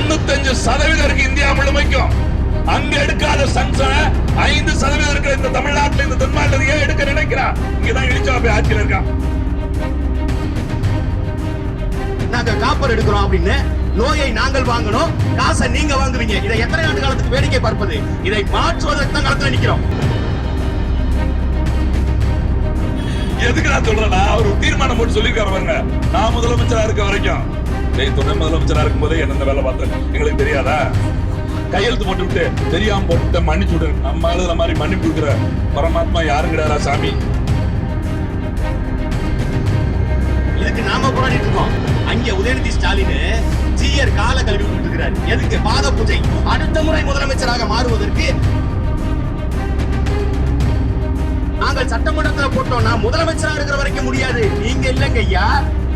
தொண்ணூத்தஞ்சு சதவீதம் இருக்கு இந்தியா முழுமைக்கும். அங்க எடுக்காத சன்சனை ஐந்து சதவீதம் இருக்கிற இந்த தமிழ்நாட்டுல இந்த தென்மாநில ஏன் எடுக்க நினைக்கிறான் இங்கதான் இழிச்சா போய் ஆட்சியில் இருக்கான். நாங்க காப்பர் எடுக்கிறோம் அப்படின்னு நோயை நாங்கள் வாங்கணும் காசை நீங்க வாங்குவீங்க. இதை எத்தனை ஆண்டு காலத்துக்கு வேடிக்கை பார்ப்பது? இதை மாற்றுவதற்கு தான் களத்துல நிக்கிறோம்? எதுக்கு நான் சொல்றேன்னா அவர் தீர்மானம் போட்டு சொல்லியிருக்காரு பாருங்க. நான் முதலமைச்சரா இருக்க வரைக்கும். டேய் துணை முதலமைச்சரா இருக்கும் போதே என்ன வேலை பார்த்தேன் எங்களுக்கு தெரியாதா? கையெழுத்து போட்டு விட்டு தெரியாம போட்டு மன்னிச்சு விடு. நம்ம எழுதுற மாதிரி மன்னிப்பு கொடுக்குற பரமாத்மா யாரும் கிடையாதா சாமி? இதுக்கு நாம போராடிட்டு இருக்கோம். அங்க உதயநிதி ஸ்டாலின் ஜீயர் கால கல்வி விட்டுருக்கிறார் எதுக்கு? பாத பூஜை. அடுத்த முறை முதலமைச்சராக மாறுவதற்கு நாங்கள் சட்டமன்றத்தில் போட்டோம்னா முதலமைச்சராக இருக்கிற வரைக்கும் முடியாது. நீங்க இல்லைங்க ஐயா.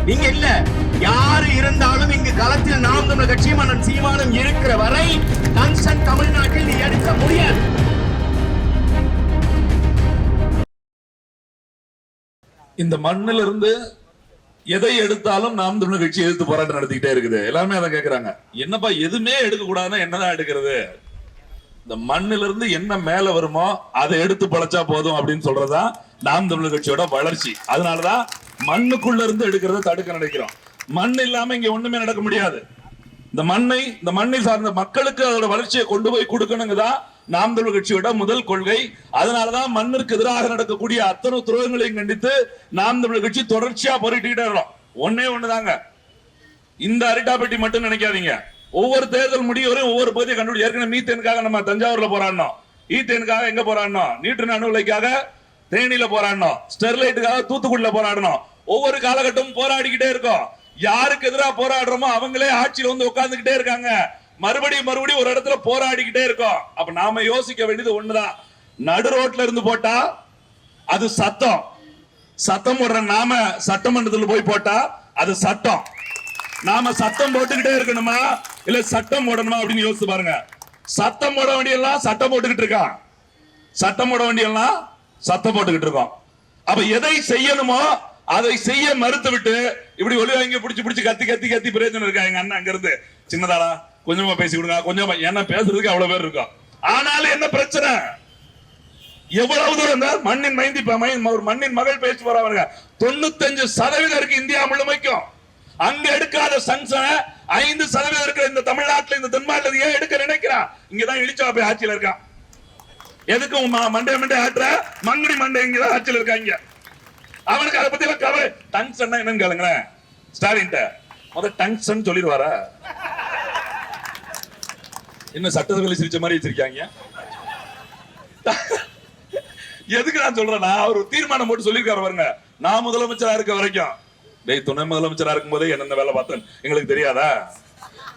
நீங்க இல்லை. யாரு இருந்தாலும் இங்கு களத்தில் நாம் தமிழர் கட்சியும் அண்ணன் சீமானும் இருக்கிற வரை கன்சன் தமிழ்நாட்டில் நீ எடுக்க முடியாது. இந்த மண்ணில இருந்து எதை எடுத்தாலும் நாம் தமிழர் கட்சி எதிர்த்து போராட்டம் நடத்திக்கிட்டே இருக்குது. எல்லாருமே அதை கேக்குறாங்க. என்னப்பா எதுவுமே எடுக்க கூடாதுன்னா என்னதான் எடுக்கிறது? இந்த மண்ணில இருந்து என்ன மேல வருமோ அதை எடுத்து பழச்சா போதும் அப்படின்னு சொல்றதா நாம் தமிழர் கட்சியோட வளர்ச்சி. அதனாலதான் மண்ணுக்குள்ள இருந்து எடுக்கிறத தடுக்க நினைக்கிறோம். மண் இல்லாம இங்க ஒண்ணுமே நடக்க முடியாது. இந்த மண்ணை இந்த மண்ணை சார்ந்த மக்களுக்கு அதோட வளர்ச்சியை கொண்டு போய் கொடுக்கணுங்கதான் நாம் தமிழ் கட்சியோட முதல் கொள்கை. அதனாலதான் மண்ணிற்கு எதிராக நடக்கக்கூடிய அத்தனை துரோகங்களையும் கண்டித்து நாம் தமிழ் கட்சி தொடர்ச்சியா போரிட்டுக்கிட்டே இருக்கிறோம். ஒன்னே ஒண்ணுதாங்க. இந்த அரிட்டாப்பட்டி மட்டும் நினைக்காதீங்க. ஒவ்வொரு தேர்தல் முடிவு வரையும் ஒவ்வொரு பகுதியை கண்டுபிடி ஏற்கனவே மீத்தேனுக்காக நம்ம தஞ்சாவூர்ல போராடணும் ஈத்தேனுக்காக எங்க போராடணும் நீட்டு அணு உலைக்காக தேனியில போராடணும் ஸ்டெர்லைட்டுக்காக தூத்துக்குடியில போராடணும் ஒவ்வொரு காலகட்டமும் போராடிக்கிட்டே இருக்கோம். யாருக்கு எதிராக போராடுறோமோ அவங்களே ஆட்சியில் வந்து உட்கார்ந்துகிட்டே இருக்காங்க. மறுபடியும் மறுபடியும் ஒரு இடத்துல போராடிக்கிட்டே இருக்கோம். அப்ப நாம யோசிக்க வேண்டியது ஒண்ணுதான். நடு ரோட்ல இருந்து போட்டா அது சத்தம். சத்தம் போடுற நாம சட்டமன்றத்தில் போய் போட்டா அது சட்டம் நாம சத்தம் போட்டுக்கிட்டே இருக்கணுமா? இல்ல சட்டம் போடணுமா அப்படின்னு யோசிச்சு பாருங்க. சத்தம் போட வேண்டியெல்லாம் சட்டம் போட்டுக்கிட்டு இருக்கான். சட்டம் போட வேண்டியெல்லாம் சத்தம் போட்டுக்கிட்டு இருக்கோம். அப்ப எதை செய்யணுமோ அதை செய்ய மறுத்து விட்டு இப்படி ஒளி வாங்கி பிடிச்சி பிடிச்சு கத்தி கத்தி கத்தி பிரயோஜனம் இருக்கா? எங்க அண்ணன் அங்கிருந்து சின்னதாடா கொஞ்சமா பேசி கொடுங்க. கொஞ்சமா ஏன்னா பேசுறதுக்கு அவ்வளவு பேர் இருக்கும். ஆனாலும் என்ன பிரச்சனை? எவ்வளவு தூரம் இருந்தால் மண்ணின் மைந்தி ஒரு மண்ணின் மகள் பேசி போறவங்க தொண்ணூத்தஞ்சு சதவீதம் இருக்கு இந்தியா முழுமைக்கும். அங்க எடுக்காத சன்சனை ஐந்து சதவீதம் இருக்கிற இந்த தமிழ்நாட்டுல இந்த தென்மாட்டில் ஏன் எடுக்க நினைக்கிறான் இங்கதான் இழிச்சா போய் ஆட்சியில இருக்கான். எதுக்கும் மண்டே மண்டே ஆட்டுற? மங்கடி மண்டே இங்கதான் ஆட்சியில இருக்காங்க அவனுக்கு அதை பத்தி கவலை. டங்ஸ்டன் என்னன்னு கேளுங்களேன். ஸ்டாலின் முத டங்ஸ்டன் சொல்லிடுவாரா? என்ன சட்டசபையில் சிரிச்ச மாதிரி வச்சிருக்காங்க எதுக்கு நான் சொல்றேன்னா அவர் ஒரு தீர்மானம் போட்டு சொல்லியிருக்காரு பாருங்க. நான் முதலமைச்சரா இருக்க வரைக்கும். டேய் துணை முதலமைச்சரா இருக்கும் போதே என்னென்ன வேலை பார்த்தேன்? எங்களுக்கு தெரியாதா?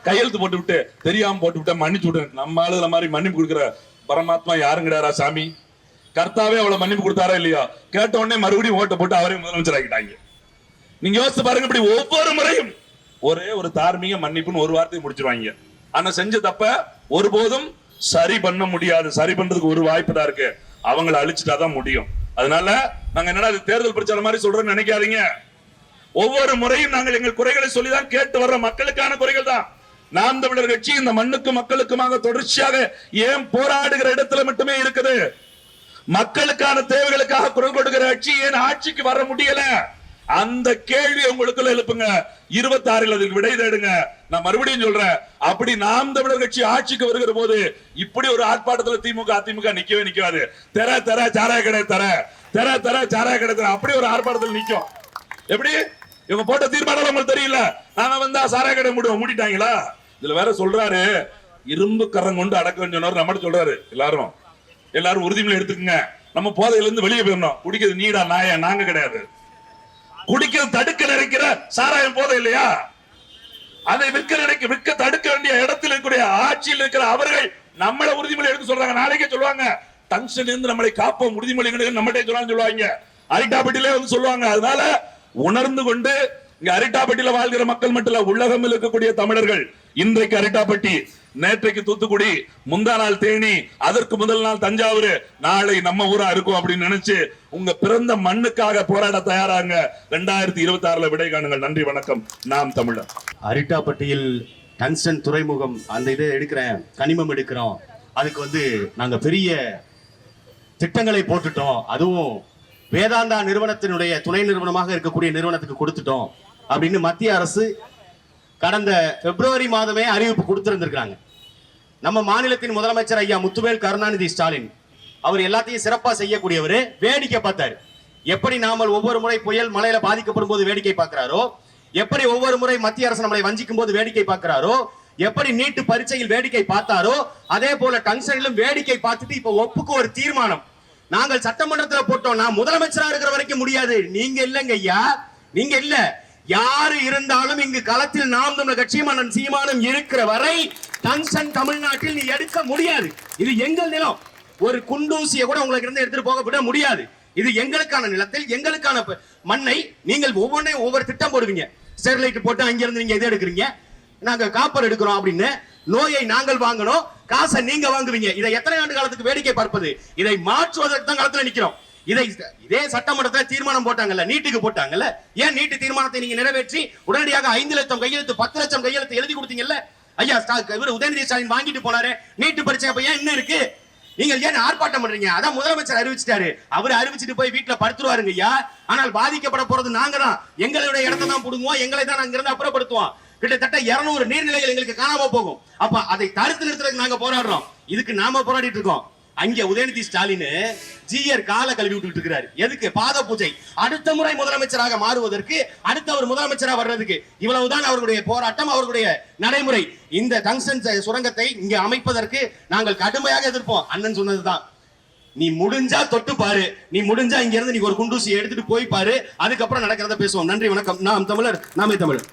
கையெழுத்து போட்டு விட்டு தெரியாம போட்டு விட்டா மன்னிச்சு விட்டு நம்ம ஆளுல மாதிரி மன்னிப்பு கொடுக்குற பரமாத்மா யாரும் சாமி கர்த்தாவே அவ்வளவு மன்னிப்பு கொடுத்தாரா இல்லையா? கேட்ட உடனே மறுபடியும் ஓட்ட போட்டு அவரே முதலமைச்சர் ஆகிட்டாங்க நீங்க யோசிச்சு பாருங்க இப்படி ஒவ்வொரு முறையும் ஒரே ஒரு தார்மீக மன்னிப்புன்னு ஒரு வார்த்தையை முடிச்சிருவாங்க. ஆனா செஞ்ச தப்ப ஒருபோதும் சரி பண்ண முடியாது. சரி பண்றதுக்கு ஒரு வாய்ப்பு தான் இருக்கு. அவங்கள அழிச்சிட்டாதான் முடியும். அதனால நாங்க என்னடா இது தேர்தல் பிரச்சாரம் மாதிரி சொல்றோம்னு நினைக்காதீங்க. ஒவ்வொரு முறையும் நாங்கள் எங்கள் குறைகளை சொல்லிதான் கேட்டு வர்ற மக்களுக்கான குறைகள் தான். நாம் தமிழர் கட்சி இந்த மண்ணுக்கு மக்களுக்குமாக தொடர்ச்சியாக ஏன் போராடுகிற இடத்துல மட்டுமே இருக்குது. மக்களுக்கான தேவைகளுக்காக குரல் கொடுக்கிற கட்சி ஏன் ஆட்சிக்கு வர முடியல? அந்த கேள்வி உங்களுக்குள்ள எழுப்புங்க. இருபத்தி ஆறில் அதுக்கு விடை தேடுங்க. நான் மறுபடியும் சொல்றேன். அப்படி நாம் தமிழர் கட்சி ஆட்சிக்கு வருகிற போது இப்படி ஒரு ஆர்ப்பாட்டத்துல திமுக அதிமுக நிக்கவே நிக்காது. தெர தர சாராய கடை தர. தர தெர சாராய கடை தர. அப்படி ஒரு ஆர்ப்பாட்டத்தில் நிக்கும். எப்படி? இவங்க போட்ட தீர்மானம் உங்களுக்கு தெரியல. நாம வந்தா சாராய கடை மூடுவோம் மூடிட்டாங்களா? இதுல வேற சொல்றாரு. இரும்பு கரம் கொண்டு அடக்கம் சொன்னாரு நம்மகிட்ட சொல்றாரு. எல்லாரும். எல்லாரும் உறுதிமொழி எடுத்துக்கங்க. நம்ம போதையில இருந்து வெளியே போயிடணும். குடிக்கிறது நீடா நாயா நாங்க கிடையாது. குடிக்கிறது தடுக்க நினைக்கிற சாராயம் போதை இல்லையா? அதை விற்க நினைக்க விற்க தடுக்க வேண்டிய இடத்தில் இருக்கக்கூடிய ஆட்சியில் இருக்கிற அவர்கள் நம்மள உறுதிமொழி எடுக்க சொல்றாங்க. நாளைக்கே சொல்லுவாங்க. டங்ஷன் இருந்து நம்மளை காப்போம். உறுதிமொழி நம்மகிட்ட சொல்லலாம் சொல்லுவாங்க. அரிட்டாபட்டிலே வந்து சொல்லுவாங்க. அதனால உணர்ந்து கொண்டு இங்க அரிட்டாப்பட்டியில வாழ்கிற மக்கள் மட்டும் இல்ல உலகம் இருக்கக்கூடிய தமிழர்கள் இன்றைக்கு அரிட்டாப்பட்டி நேற்றைக்கு தூத்துக்குடி முந்தா நாள் தேனி அதற்கு முதல் நாள் தஞ்சாவூர் நாளை நம்ம ஊரா இருக்கும் அப்படின்னு நினைச்சு உங்க பிறந்த மண்ணுக்காக போராட தயாராங்க. ரெண்டாயிரத்தி இருபத்தி ஆறுல விடை காணுங்கள். நன்றி வணக்கம். நாம் தமிழர். அரிட்டாப்பட்டியில் டங்ஸ்டன் துறைமுகம் அந்த இதை எடுக்கிறேன். கனிமம் எடுக்கிறோம். அதுக்கு வந்து நாங்க பெரிய திட்டங்களை போட்டுட்டோம். அதுவும் வேதாந்தா நிறுவனத்தினுடைய துணை நிறுவனமாக இருக்கக்கூடிய நிறுவனத்துக்கு கொடுத்துட்டோம். அப்படின்னு மத்திய அரசு கடந்த பிப்ரவரி மாதமே அறிவிப்பு கொடுத்திருந்திருக்கிறாங்க. நம்ம மாநிலத்தின் முதலமைச்சர் ஐயா முத்துவேல் கருணாநிதி ஸ்டாலின் அவர் எல்லாத்தையும் சிறப்பாக செய்யக்கூடியவர் வேடிக்கை பார்த்தாரு. எப்படி நாமல் ஒவ்வொரு முறை புயல் மலையில பாதிக்கப்படும் போது வேடிக்கை பார்க்கிறாரோ எப்படி ஒவ்வொரு முறை மத்திய அரசு நம்மளை வஞ்சிக்கும் போது வேடிக்கை பார்க்கிறாரோ எப்படி நீட்டு பரீட்சையில் வேடிக்கை பார்த்தாரோ அதே போல டங்ஷனிலும் வேடிக்கை பார்த்துட்டு இப்ப ஒப்புக்கு ஒரு தீர்மானம். நாங்கள் சட்டமன்றத்தில் போட்டோம் நான் முதலமைச்சரா இருக்கிற வரைக்கும் முடியாது. நீங்க இல்லைங்க ஐயா. நீங்க இல்லை. யாரு இருந்தாலும் இங்கு களத்தில் நாம் தமிழர் கட்சியும் அண்ணன் சீமானம் இருக்கிற வரை டங்ஷன் தமிழ்நாட்டில் நீ எடுக்க முடியாது. இது எங்கள் நிலம். ஒரு குண்டூசியை கூட உங்களுக்கு இருந்து எடுத்துட்டு போக விட முடியாது. இது எங்களுக்கான நிலத்தில் எங்களுக்கான மண்ணை நீங்கள் ஒவ்வொன்றையும் ஒவ்வொரு திட்டம் போடுவீங்க. ஸ்டெர்லைட் போட்டு அங்கிருந்து நீங்க எது எடுக்கிறீங்க? நாங்க காப்பர் எடுக்கிறோம் அப்படின்னு நோயை நாங்கள் வாங்கணும் காசை நீங்க வாங்குவீங்க. இதை எத்தனை ஆண்டு காலத்துக்கு வேடிக்கை பார்ப்பது? இதை மாற்றுவதற்கு தான் காலத்துல நிக்கிறோம். இதை இதே சட்டமன்றத்தில் தீர்மானம் போட்டாங்கல்ல நீட்டுக்கு போட்டாங்கல்ல ஏன் நீட்டு தீர்மானத்தை நீங்க நிறைவேற்றி உடனடியாக ஐந்து லட்சம் கையெழுத்து பத்து லட்சம் கையெழுத்து எழுதி கொடுத்தீங்கல்ல? ஐயா இவர் இவரு உதயநிதி ஸ்டாலின் வாங்கிட்டு போனாரு நீட்டு பரீட்சை அப்ப ஏன் இன்னும் இருக்கு? நீங்க ஏன் ஆர்ப்பாட்டம் பண்றீங்க? அதான் முதலமைச்சர் அறிவிச்சிட்டாரு. அவர் அறிவிச்சிட்டு போய் வீட்டுல படுத்துருவாருங்க ஐயா. ஆனால் பாதிக்கப்பட போறது நாங்க தான் எங்களுடைய இடத்தை தான் புடுங்குவோம் எங்களை தான் அங்க இருந்து அப்புறப்படுத்துவோம். கிட்டத்தட்ட 200 நீர்நிலைகள் எங்களுக்கு காணாம போகும். அப்ப அதை தடுத்து நிறுத்துறதுக்கு நாங்க போராடுறோம். இதுக்கு நாம போராடிட்டு இருக்கோம். அங்க உதயநிதி ஸ்டாலின் ஜிஆர் கால கழுவி விட்டுட்டு இருக்கிறாரு. எதுக்கு? பாத பூஜை. அடுத்த முறை முதலமைச்சராக மாறுவதற்கு அடுத்த ஒரு முதலமைச்சரா வர்றதுக்கு இவ்வளவுதான் அவர்களுடைய போராட்டம் அவர்களுடைய நடைமுறை. இந்த டங்ஸ்டன் சுரங்கத்தை இங்க அமைப்பதற்கு நாங்கள் கடுமையாக எதிர்ப்போம். அண்ணன் சொன்னதுதான் நீ முடிஞ்சா தொட்டு பாரு. நீ முடிஞ்சா இங்க இருந்து நீ ஒரு குண்டூசி எடுத்துட்டு போய் பாரு. அதுக்கப்புறம் நடக்கிறத பேசுவோம். நன்றி வணக்கம். நாம் தமிழர் நாமே தமிழர்.